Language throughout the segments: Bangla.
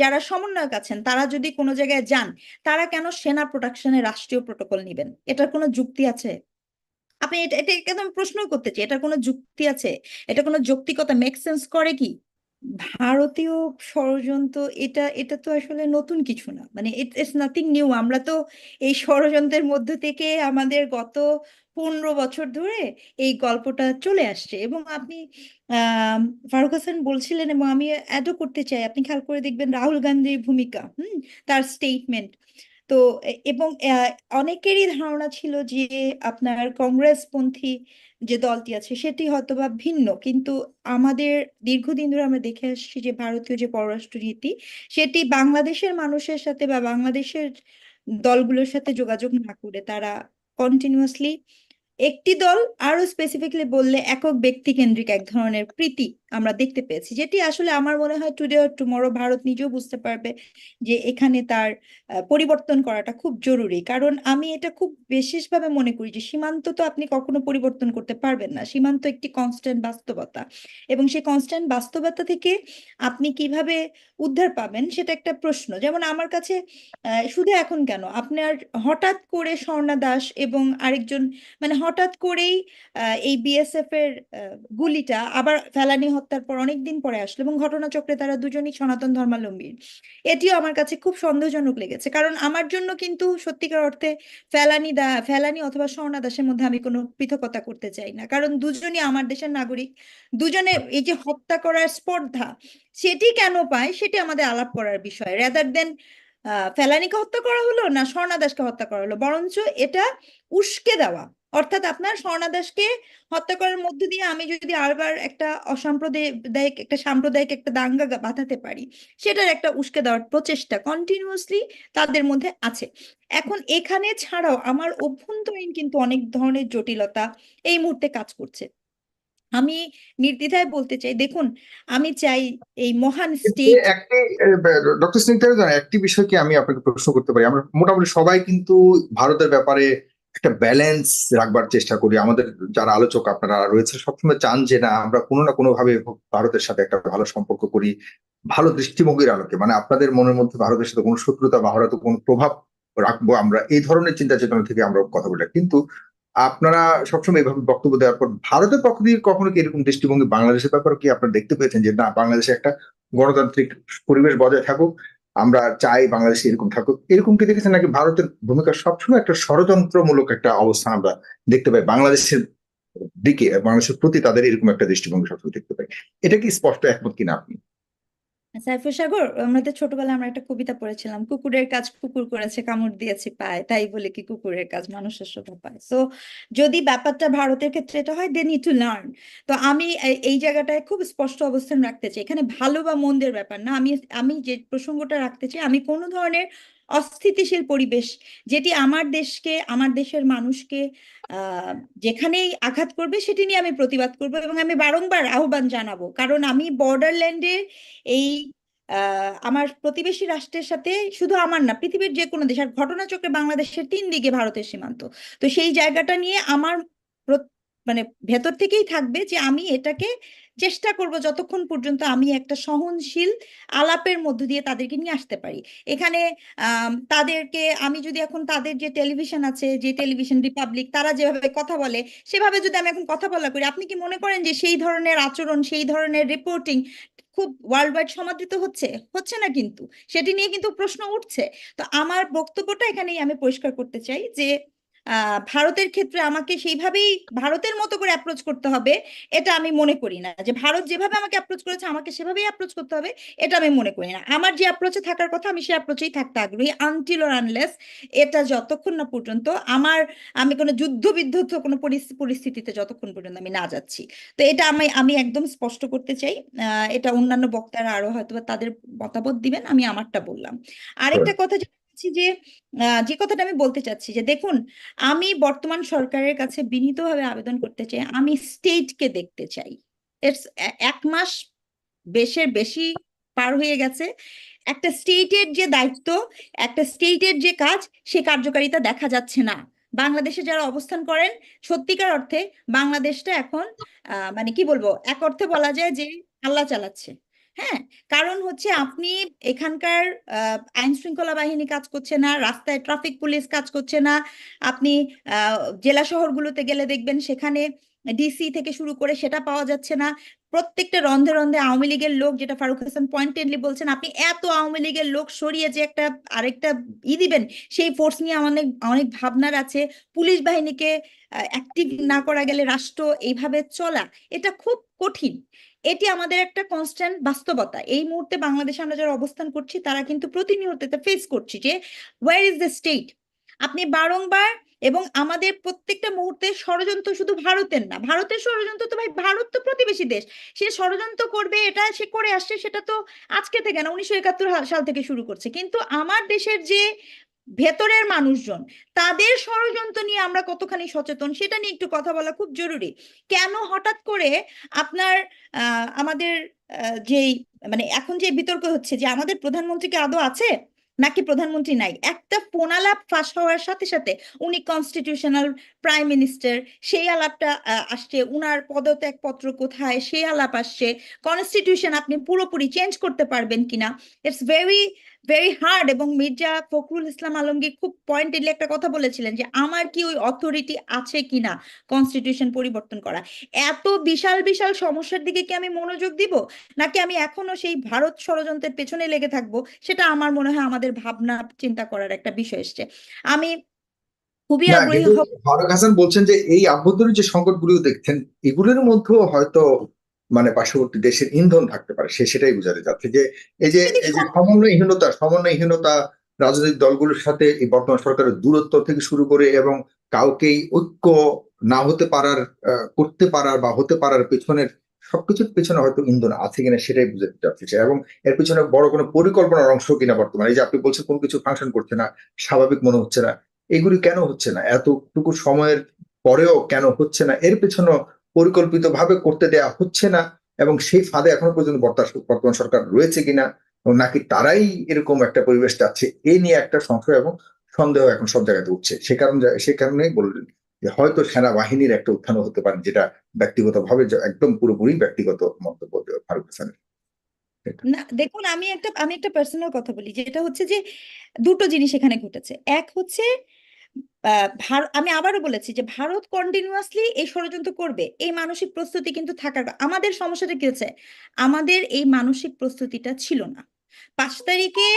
যারা সমন্বয়ক আছেন, তারা যদি কোনো জায়গায় যান, তারা কেন সেনা প্রোটেকশনে রাষ্ট্রীয় প্রোটোকল নেবেন? এটার কোনো যুক্তি আছে? আপনি এটা এটা একদম প্রশ্ন করতে চাই, এটার কোনো যুক্তি আছে? এটা কোনো যৌক্তিকতা মেক সেন্স করে কি? ভারতীয় ষড়যন্ত্র, এটা এটা তো আসলে নতুন কিছু না। মানে ইটস নাথিং নিউ আমরা তো এই ষড়যন্ত্রের মধ্য থেকে আমাদের গত পনেরো বছর ধরে এই গল্পটা চলে আসছে এবং আপনি ফারুক হাসান বলছিলেন এবং আমি অ্যাডও করতে চাই। আপনি খেয়াল করে দেখবেন রাহুল গান্ধীর ভূমিকা, হুম, তার স্টেটমেন্ট তো এবং অনেকেরই ধারণা ছিল যে আপনার কংগ্রেসপন্থী যে দলটি আছে সেটি হয়তোবা ভিন্ন। কিন্তু আমাদের দীর্ঘদিন ধরে আমরা দেখে আসছি যে ভারতীয় যে পররাষ্ট্র নীতি, সেটি বাংলাদেশের মানুষের সাথে বা বাংলাদেশের দলগুলোর সাথে যোগাযোগ না করে তারা কন্টিনিউয়াসলি একটি দল আরও স্পেসিফিকলি বললে একক ব্যক্তি কেন্দ্রিক এক ধরনের প্রীতি আমরা দেখতে পেয়েছি। যেটি আসলে আমার মনে হয় টুডে অর টুমরো ভারত নিজেও বুঝতে পারবে যে এখানে তার পরিবর্তন করাটা খুব জরুরি। কারণ আমি এটা খুব বিশেষভাবে মনে করি যে সীমান্ত তো আপনি কখনো পরিবর্তন করতে পারবেন না। সীমান্ত একটি কনস্ট্যান্ট বাস্তবতা এবং সেই কনস্ট্যান্ট বাস্তবতা থেকে আপনি কীভাবে উদ্ধার পাবেন সেটা একটা প্রশ্ন। যেমন আমার কাছে শুধু এখন কেন আপনার হঠাৎ করে স্বর্ণা দাস এবং আরেকজন মানে হঠাৎ করেই এই বিএসএফ এর গুলিটা আবার ফেলানি হত্যার পর অনেকদিন পরে আসলো এবং ঘটনাচক্রে তারা দুজনই সনাতন ধর্মাবলম্বী এটিও আমার কাছে খুব সন্দেহজনক লেগেছে। কারণ আমার জন্য কিন্তু সত্যিকার অর্থে ফেলানি দা, ফেলানি অথবা স্বর্ণা দাসের মধ্যে আমি কোনো পৃথকতা করতে চাই না। কারণ দুজনই আমার দেশের নাগরিক। দুজনে এই যে হত্যা করার স্পর্ধা, সেটি কেন পায়? সেটি আমাদের আলাপ করার বিষয়। রেদার দেন ফেলানিকে হত্যা করা হলো না স্বর্ণা দাসকে হত্যা করা হলো, বরঞ্চ এটা উস্কে দেওয়া। অর্থাৎ আপনার স্বর্ণা দাসকে হত্যা করার মধ্য দিয়ে আমি যদি আবার একটা অসাম্প্রদায়িক একটা সাম্প্রদায়িক একটা দাঙ্গা বাঁধাতে পারি সেটার একটা উস্কে দেওয়ার প্রচেষ্টা কন্টিনিউয়াসলি তাদের মধ্যে আছে। এখন এখানে ছাড়াও আমার অভ্যন্তরীণ কিন্তু অনেক ধরনের জটিলতা এই মুহূর্তে কাজ করছে। আমি নির্দ্বিধায় বলতে চাই দেখুন আমি চাই এই মহান স্টেট ডক্টর জানা একটি বিষয় কি আমি আপনাকে প্রশ্ন করতে পারি? আমরা মোটামুটি সবাই কিন্তু ভারতের ব্যাপারে একটা ব্যালেন্স রাখবার চেষ্টা করি। আমাদের যারা আলোচক আপনারা রয়েছে সবসময় চান যে না, আমরা কোনো না কোনো ভাবে ভারতের সাথে একটা ভালো সম্পর্ক করি, ভালো দৃষ্টিভঙ্গির আলোকে। মানে আপনাদের মনের মধ্যে ভারতের সাথে কোনো শত্রুতা বা হয়তো কোনো প্রভাব রাখব আমরা, এই ধরনের চিন্তা চেতনা থেকে আমরা কথা বলি। কিন্তু আপনারা সবসময় এভাবে বক্তব্য দেওয়ার পর, ভারতের পক্ষ থেকে কখনো কি এরকম দৃষ্টিভঙ্গি, বাংলাদেশের ব্যাপারে কি আপনারা দেখতে পেয়েছেন যে না, বাংলাদেশে একটা গণতান্ত্রিক পরিবেশ বজায় থাকুক? আমরা চাই বাংলাদেশ এরকম থাকুক। এরকম কি দেখেছেন নাকি ভারতের ভূমিকা সবসময় একটা ষড়যন্ত্রমূলক একটা অবস্থান আমরা দেখতে পাই। বাংলাদেশের দিকে, বাংলাদেশের প্রতি তাদের এরকম একটা দৃষ্টিভঙ্গি সবসময় দেখতে পাই। এটা কি স্পষ্ট একমত কিনা আপনি? সাইফুল সাগর, আমরা তো ছোটবেলায় আমরা একটা কবিতা পড়েছিলাম, কুকুরের কাজ কুকুর করেছে, কামড় দিয়েছে পায়। তাই বলে কি কুকুরের কাজ, মানুষের শোভা পায়। তো যদি ব্যাপারটা ভারতের ক্ষেত্রে এটা হয় দে নিড টু লার্ন তো আমি এই জায়গাটায় খুব স্পষ্ট অবস্থান রাখতে চাই। এখানে ভালো বা মন্দের ব্যাপার না। আমি আমি যে প্রসঙ্গটা রাখতে চাই, আমি কোনো ধরনের অস্থিতিশীল পরিবেশ যেটি আমার দেশকে, আমার দেশের মানুষকে যেখানেই আঘাত করবে সেটি নিয়ে আমি প্রতিবাদ করব এবং আমি বারংবার আহ্বান জানাব। কারণ আমি বর্ডারল্যান্ডে এই আমার প্রতিবেশী রাষ্ট্রের সাথে শুধু আমার না, পৃথিবীর যে কোনো দেশ, আর ঘটনাচক্রে বাংলাদেশের তিন দিকে ভারতের সীমান্ত। তো সেই জায়গাটা নিয়ে আমার মানে ভেতর থেকেই থাকবে যে আমি এটাকে চেষ্টা করব যতক্ষণ পর্যন্ত আমি একটা সহনশীল আলাপের মধ্য দিয়ে তাদেরকে নিয়ে আসতে পারি। এখানে তাদেরকে আমি যদি এখন তাদের যে টেলিভিশন আছে, যে টেলিভিশন রিপাবলিক তারা যেভাবে কথা বলে, সেভাবে যদি আমি এখন কথা বলা করি, আপনি কি মনে করেন যে সেই ধরনের আচরণ, সেই ধরনের রিপোর্টিং খুব ওয়ার্ল্ড ওয়াইড সমাদৃত হচ্ছে? হচ্ছে না কিন্তু। সেটি নিয়ে কিন্তু প্রশ্ন উঠছে। তো আমার বক্তব্যটা এখানেই আমি পরিষ্কার করতে চাই যে ভারতের ক্ষেত্রে আমাকে সেইভাবেই ভারতের মতো করে অ্যাপ্রোচ করতে হবে এটা আমি মনে করি না। যে ভারত যেভাবে আমাকে অ্যাপ্রোচ করেছে আমাকে সেভাবেই অ্যাপ্রোচ করতে হবে এটা আমি মনে করি না। আমার যে অ্যাপ্রোচে থাকার কথা আমি সেই অ্যাপ্রোচেই থাকতে আগ্রহী আনটিল অর আনলেস এটা যতক্ষণ না পর্যন্ত আমার আমি কোনো যুদ্ধ বিদ্ধ কোনো পরিস্থিতি পরিস্থিতিতে যতক্ষণ পর্যন্ত আমি না যাচ্ছি। তো এটা আমি আমি একদম স্পষ্ট করতে চাই। আহ, এটা অন্যান্য বক্তারা আরও হয়তো তাদের মতামত দিবেন আমি আমারটা বললাম। আরেকটা কথা বলছি যে যে কথাটা আমি বলতে চাচ্ছি যে, দেখুন, আমি বর্তমান সরকারের কাছে বিনীতভাবে আবেদন করতে চাই, আমি স্টেটকে দেখতে চাই। এক মাস বেশের বেশি পার হয়ে গেছে। একটা স্টেটের যে দায়িত্ব, একটা স্টেটের যে কাজ, সে কার্যকারিতা দেখা যাচ্ছে না। বাংলাদেশে যারা অবস্থান করেন, সত্যিকার অর্থে বাংলাদেশটা এখন মানে কি বলব, এক অর্থে বলা যায় যে, আল্লাহ চালাচ্ছে। হ্যাঁ কারণ হচ্ছে আপনি এখানকার আইন শৃঙ্খলা বাহিনী কাজ করছে না, রাস্তায় ট্রাফিক পুলিশ কাজ করছে না, আপনি জেলা শহরগুলোতে গেলে দেখবেন সেখানে ডিসি থেকে শুরু করে সেটা পাওয়া যাচ্ছে না। প্রত্যেকটা রন্ধে রন্ধে আওয়ামী লীগের লোক, যেটা ফারুক হাসান পয়েন্টেডলি বলছেন, আপনি এত আওয়ামী লীগের লোক সরিয়ে যে একটা আরেকটা ই দিবেন, সেই ফোর্স নিয়ে অনেক অনেক ভাবনার আছে। পুলিশ বাহিনীকে অ্যাক্টিভ না করা গেলে রাষ্ট্র এইভাবে চলা, এটা খুব কঠিন। এটি আমাদের একটা কনস্ট্যান্ট বাস্তবতা। এই মুহূর্তে বাংলাদেশে আমরা যারা অবস্থান করছি, তারা কিন্তু প্রতিনিয়ত ফেস করছি যে ওয়ার ইজ দ্য স্টেট আপনি বারংবার এবং আমাদের প্রত্যেকটা মুহূর্তে ষড়যন্ত্র শুধু ভারতের না, ভারতের ষড়যন্ত্র তো ভাই, ভারত তো প্রতিবেশী দেশ। সে ষড়যন্ত্র করবে, এটা সে করে আসছে, সেটা তো আজকে থেকে না, উনিশশো একাত্তর সাল থেকে শুরু করছে। কিন্তু আমার দেশের যে ভেতরের মানুষজন, তাদের ষড়যন্ত্র নিয়ে আমরা কতখানি সচেতন সেটা নিয়ে একটু কথা বলা খুব জরুরি। কেন হঠাৎ করে আপনার আমাদের যেই মানে এখন যে বিতর্ক হচ্ছে যে আমাদের প্রধানমন্ত্রী কি আদৌ আছে? নাকি প্রধানমন্ত্রী নাই? একটা ফোনালাপ ফাঁস হওয়ার সাথে সাথে উনি কনস্টিটিউশনাল প্রাইম মিনিস্টার সেই আলাপটা আসছে, উনার পদত্যাগপত্র কোথায়? সেই আলাপ আসছে। কনস্টিটিউশন আপনি পুরোপুরি চেঞ্জ করতে পারবেন কিনা? ইটস ভেরি ভেরি হার্ড এবং মির্জা ফখরুল ইসলাম আলমগীর খুব পয়েন্টেডলি একটা কথা বলেছিলেন যে আমার কি ওই অথরিটি আছে কিনা কনস্টিটিউশন পরিবর্তন করা? এত বিশাল বিশাল সমস্যার দিকে কি আমি মনোযোগ দিব? নাকি আমি এখনও সেই ভারত ষড়যন্ত্রের পেছনে লেগে থাকব? সেটা আমার মনে হয় আমাদের ভাবনা চিন্তা করার একটা বিষয় এসছে। আমি খুবই আগ্রহী হব। ফারুক হাসান বলছেন যে এই আভ্যন্তরীণ যে সংকটগুলো দেখছেন এগুলোর মধ্যেও হয়তো মানে পার্শ্ববর্তী দেশের ইন্ধন থাকতে পারে, সে সেটাই বোঝাতে চাচ্ছে যে এই যে এই যে সমন্বয়হীনতা সমন্বয়হীনতা রাজনৈতিক দলগুলোর সাথে এই বর্তমান সরকারের দূরত্ব থেকে শুরু করে এবং কাউকেই ঐক্য না হতে পারার করতে পারার বা হতে পারার পেছনের সবকিছুর পেছনে হয়তো ইন্ধন আছে কিনা সেটাই বুঝাতে চাচ্ছে এবং এর পেছনে বড় কোনো পরিকল্পনার অংশ কিনা বর্তমানে। এই যে আপনি বলছেন কোনো কিছু ফাংশন করছে না, স্বাভাবিক মনে হচ্ছে না। এগুলি কেন হচ্ছে না? এতটুকু সময়ের পরেও কেন হচ্ছে না? এর পেছনে পরিকল্পিত ভাবে করতে দেয়া হচ্ছে না এবং সেই ফাঁদে এখনও পর্যন্ত বর্তমান সরকার রয়েছে কিনা নাকি তারাই এরকম একটা পরিবেশ চাচ্ছে এই নিয়ে একটা সংশয় এবং সন্দেহ এখন সব জায়গাতে উঠছে। সে কারণ সে কারণেই বললেন যে হয়তো সেনাবাহিনীর একটা উত্থানও হতে পারে যেটা ব্যক্তিগতভাবে একদম পুরোপুরি ব্যক্তিগত মন্তব্য ফারুক হাসানের। না, দেখুন, আমি একটা আমি একটা পার্সোনাল কথা বলি, যেটা হচ্ছে যে দুটো জিনিস এখানে ঘটেছে। এক হচ্ছে আমি আবারও বলেছি যে ভারত কন্টিনিউয়াসলি এই ষড়যন্ত্র করবে। এই মানসিক প্রস্তুতি কিন্তু থাকার আমাদের সমস্যাটা কি হচ্ছে? আমাদের এই মানসিক প্রস্তুতিটা ছিল না। পাঁচ তারিখে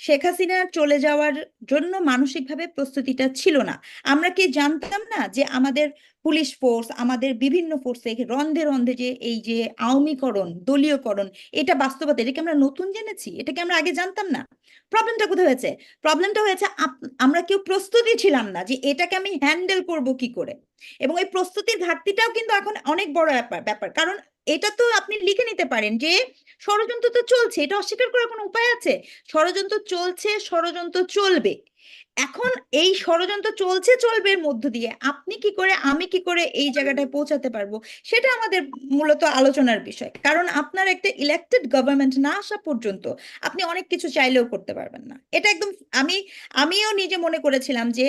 শেখ হাসিনা চলে যাওয়ার জন্য মানসিকভাবে প্রস্তুতিটা ছিল না। আমরা কি জানতাম না যে আমাদের পুলিশ ফোর্স আমাদের বিভিন্ন ফোর্সে রন্ধে রন্ধে যে এই যে আওয়ামীকরণ, দলীয়করণ, এটা বাস্তবতা এটাকে আমরা নতুন জেনেছি? এটাকে আমরা আগে জানতাম না? প্রবলেমটা কোথায় হয়েছে? প্রবলেমটা হয়েছে আমরা কেউ প্রস্তুতি ছিলাম না যে এটাকে আমি হ্যান্ডেল করব কি করে? এবং এই প্রস্তুতির ঘাটতিটাও কিন্তু এখন অনেক বড় ব্যাপার ব্যাপার। কারণ এটা তো আপনি লিখে নিতে পারেন যে ষড়যন্ত্র তো চলছে, এটা অস্বীকার করার কোনো উপায় আছে? ষড়যন্ত্র চলছে, ষড়যন্ত্র চলবে। এখন এই ষড়যন্ত্র চলছে চলবে এর মধ্য দিয়ে। আপনি কি করে, আমি কি করে এই জায়গাটায় পৌঁছাতে পারব? সেটা আমাদের মূলত আলোচনার বিষয়। কারণ আপনার একটা ইলেক্টেড গভর্নমেন্ট না আসা পর্যন্ত আপনি অনেক কিছু চাইলেও করতে পারবেন না। এটা একদম আমি, আমিও নিজে মনে করেছিলাম যে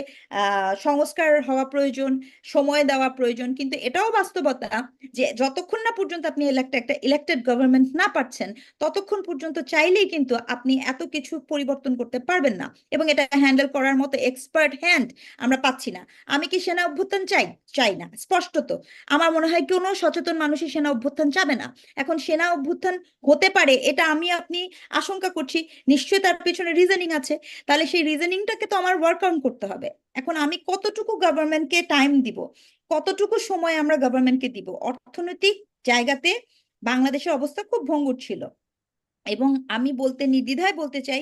সংস্কার হওয়া প্রয়োজন, সময় দেওয়া প্রয়োজন, কিন্তু এটাও বাস্তবতা যে যতক্ষণ না পর্যন্ত আপনি একটা ইলেকটেড গভর্নমেন্ট না পাচ্ছেন, ততক্ষণ পর্যন্ত চাইলেই কিন্তু আপনি এত কিছু পরিবর্তন করতে পারবেন না। এবং এটা হ্যান্ডেল করার মতো এক্সপার্ট হ্যান্ড আমরা পাচ্ছি না। আমি কি সেনা অভ্যুত্থান চাই? চাই না স্পষ্টত আমার মনে হয় কোনো সচেতন মানুষই সেনা অভ্যুত্থান চাবে না। এখন সেনা অভ্যুত্থান হতে পারে, এটা আমি আপনি আশঙ্কা করছি। নিশ্চয়ই তার পেছনে রিজনিং আছে। তাহলে সেই রিজনিংটাকে তো আমার ওয়ার্কআউট করতে হবে। এখন আমি কতটুকু গভর্নমেন্টকে টাইম দিব? কতটুকু সময় আমরা গভর্নমেন্টকে দিব? অর্থনৈতিক জায়গাতে বাংলাদেশের অবস্থা খুব ভঙ্গুর ছিল। এবং আমি বলতে নির্দ্বিধায় বলতে চাই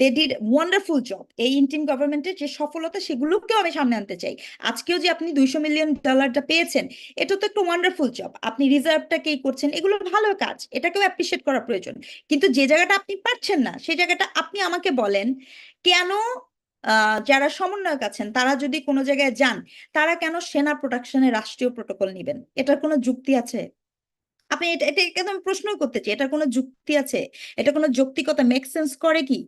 দে ডিড ওয়ান্ডারফুল জব এই ইন্টিম গভর্নমেন্টের যে সফলতা, সেগুলোকেও আমি সামনে আনতে চাই। আজকেও যে আপনি দুইশো মিলিয়ন ডলারটা পেয়েছেন, এটা তো একটা ওয়ান্ডারফুল জব আপনি রিজার্ভটাকে এই করছেন, এগুলো ভালো কাজ, এটাকেও অ্যাপ্রিসিয়েট করা প্রয়োজন। কিন্তু যে জায়গাটা আপনি পারছেন না, সেই জায়গাটা আপনি আমাকে বলেন, কেন যারা সমন্বয়ক আছেন, তারা যদি কোনো জায়গায় যান, তারা কেন সেনা প্রোডাকশনে রাষ্ট্রীয় প্রোটোকল নেবেন? এটার কোনো যুক্তি আছে? আপনি এটা এটা একদম প্রশ্নই করতে চাই, এটার কোনো যুক্তি আছে? এটা কোনো যৌক্তিকতা মেক সেন্স করে কি?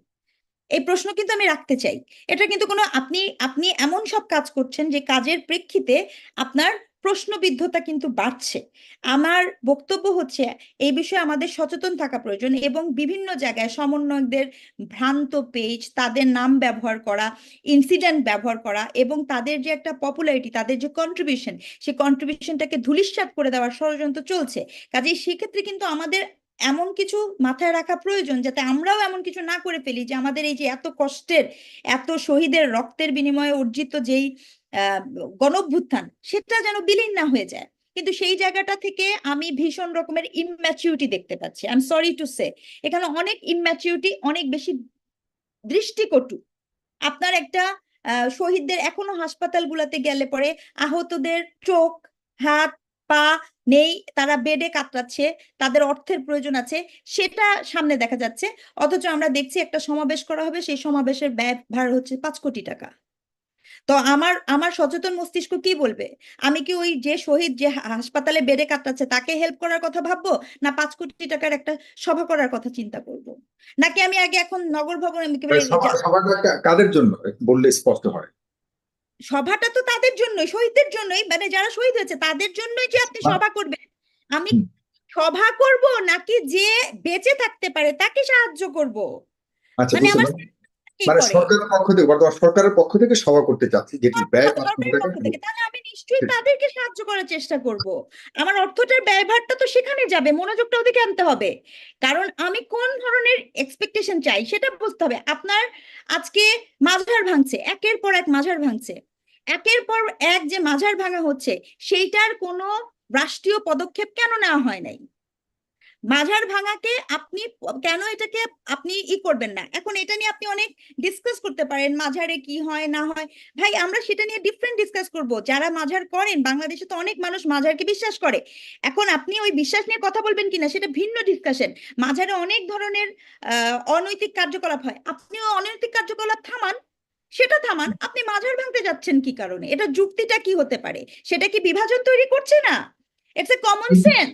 এই প্রশ্ন কিন্তু আমি রাখতে চাই। এটা কিন্তু কোনো আপনি আপনি এমন সব কাজ করছেন যে কাজের প্রেক্ষিতে আপনার প্রশ্নবিদ্ধতা কিন্তু বাড়ছে। আমার বক্তব্য হচ্ছে এই বিষয়ে আমাদের সচেতন থাকা প্রয়োজন এবং বিভিন্ন জায়গায় সমন্বয়কদের ভ্রান্ত পেজ তাদের নাম ব্যবহার করা ইনসিডেন্ট ব্যবহার করা এবং তাদের যে একটা পপুলারিটি তাদের যে কন্ট্রিবিউশন সেই কন্ট্রিবিউশনটাকে ধূলিসাৎ করে দেওয়ার ষড়যন্ত্র চলছে। কাজেই সেক্ষেত্রে কিন্তু আমাদের এমন কিছু মাথায় রাখা প্রয়োজন যাতে আমরাও এমন কিছু না করে ফেলি যে আমাদের এই যে এত কষ্টের, এত শহীদের রক্তের বিনিময়ে অর্জিত যেই আহ গণঅভ্যুত্থান সেটা যেন বিলীন না হয়ে যায়। কিন্তু সেই জায়গাটা থেকে আমি ভীষণ রকমের ইনম্যাচিউরিটি দেখতে পাচ্ছি। I am sorry to say এখানে অনেক ইনম্যাচিউরিটি অনেক বেশি দৃষ্টিকটু। আপনার একটা শহীদদের এখনও হাসপাতালগুলোতে গেলে পরে আহতদের চোখ, হাত পা নেই, তারা বেডে কাতরাচ্ছে, তাদের অর্থের প্রয়োজন আছে, সেটা সামনে দেখা যাচ্ছে। অথচ আমরা দেখছি একটা সমাবেশ করা হবে, সেই সমাবেশের ব্যয় ভার হচ্ছে পাঁচ কোটি টাকা। তো আমার আমার সচেতন মস্তিষ্ক কি বলবে? আমি কি ওই যে শহীদ যে হাসপাতালে বেডে কাটাচ্ছে তাকে হেল্প করার কথা ভাববো, না পাঁচ কোটি টাকার একটা সভা করার কথা চিন্তা করব? নাকি আমি আগে এখন নগর ভবন কাদের জন্য? বললে স্পষ্ট হয়। সভাটা তো তাদের জন্যই শহীদদের জন্যই মানে যারা শহীদ হয়েছে তাদের জন্যই যে আপনি। সভা করবেন। আমি সভা করব নাকি যে বেঁচে থাকতে পারে তাকে সাহায্য করব? আচ্ছা মানে আমার মানে সরকারের পক্ষ থেকে বর্তমান সরকারের পক্ষ থেকে সভা করতে চাচ্ছি যেটি ব্যয় তাহলে আমি নিশ্চয়ই তাদেরকে সাহায্য করার চেষ্টা করব। আমার অর্থটার ব্যয়ভারটা তো সেখানে যাবে মনোযোগটা ওদিকে আনতে হবে। কারণ আমি কোন ধরনের এক্সপেকটেশন চাই সেটা বুঝতে হবে। আপনার আজকে মাঝার ভাঙছে একের পর এক মাঝার ভাঙছে। একের পর এক যে মাঝার ভাঙা হচ্ছে সেইটার কোনো রাষ্ট্রীয় পদক্ষেপ কেন নেওয়া হয় নাই? মাঝার ভাঙাকে আপনি কেন এটাকে আপনি ই করবেন না? এখন এটা নিয়ে আপনি অনেক ডিসকাস করতে পারেন, মাঝারে কি হয়, না হয়। ভাই, আমরা সেটা নিয়ে ডিফারেন্ট ডিসকাস করব। যারা মাঝার করেন, বাংলাদেশে তো অনেক মানুষ মাঝারকে বিশ্বাস করে। এখন আপনি ওই বিশ্বাস নিয়ে কথা বলবেন কিনা, সেটা ভিন্ন ডিসকাশন মাঝারে অনেক ধরনের অনৈতিক কার্যকলাপ হয়। আপনিও অনৈতিক কার্যকলাপ থামান, সেটা থামান। আপনি মাঝার ভাঙতে যাচ্ছেন কি কারণে? এটা যুক্তিটা কি হতে পারে? সেটা কি বিভাজন তৈরি করছে না? ইটস এ কমন সেন্স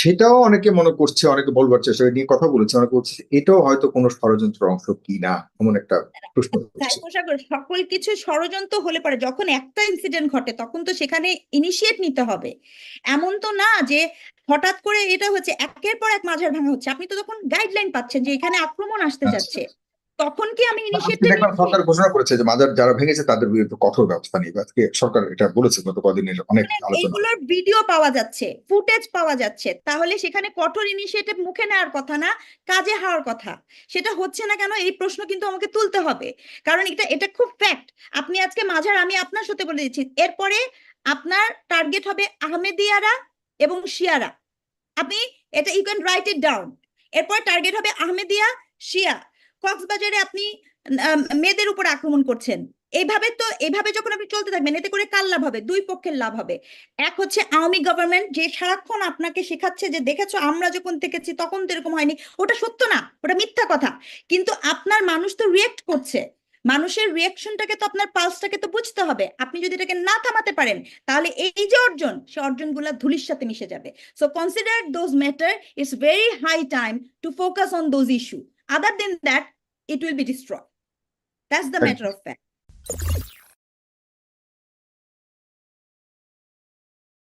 সেটাও অনেকে মনে করছে অনেকে বলবার চেষ্টা নিয়ে কথা বলেছে অনেকে বলছে এটাও হয়তো কোনো ষড়যন্ত্র অংশ কি না? এমন একটা প্রশ্ন সকল কিছু ষড়যন্ত্র হলে পারে যখন একটা ইনসিডেন্ট ঘটে তখন তো সেখানে ইনিশিয়েট নিতে হবে। এমন তো না যে হঠাৎ করে এটা হচ্ছে একের পর এক মাঝার ভাঙা হচ্ছে। আপনি তো তখন গাইডলাইন পাচ্ছেন যে এখানে আক্রমণ আসতে আচ্ছা। যাচ্ছে। তখন কি আমি ইনিশিয়েটিভ সরকার ঘোষণা করেছে যে মাজার যারা ভেঙেছে তাদের বিরুদ্ধে কঠোর ব্যবস্থা নিবে আজকে সরকার এটা বলেছে গত কদিনের অনেক আলোচনা। এইগুলোর ভিডিও পাওয়া যাচ্ছে ফুটেজ পাওয়া যাচ্ছে। তাহলে সেখানে কঠোর ইনিশিয়েটিভ মুখে নেওয়ার কথা না কাজে হওয়ার কথা। সেটা হচ্ছে না কেন এই প্রশ্ন কিন্তু আমাকে তুলতে হবে। কারণ এটা এটা খুব ফ্যাক্ট আপনি আজকে মাঝার আমি আপনার সাথে বলে দিচ্ছি এরপরে আপনার টার্গেট হবে আহমেদিয়ারা এবং শিয়ারা। আপনি এটা you can write it down এরপর টার্গেট হবে আহমেদিয়া শিয়া। কক্সবাজারে আপনি মেয়েদের উপর আক্রমণ করছেন। এইভাবে তো এইভাবে যখন আপনি চলতে থাকবেন, এতে করে কার লাভ হবে? দুই পক্ষের লাভ হবে। এক হচ্ছে আওয়ামী গভর্নমেন্ট যে সারাক্ষণ আপনাকে শেখাচ্ছে যে, দেখেছ, আমরা যখন থেকেছি, তখন তো এরকম হয়নি। ওটা সত্য না, ওটা মিথ্যা কথা। কিন্তু আপনার মানুষ তো রিয়েক্ট করছে। মানুষের রিয়াকশনটাকে তো আপনার পালসটাকে তো বুঝতে হবে। আপনি যদি এটাকে না থামাতে পারেন, তাহলে এই যে অর্জন, সে অর্জনগুলা ধুলির সাথে মিশে যাবে। So consider those matter it's very high time to focus on those issue Other than that, it will be destroyed. That's the matter of fact.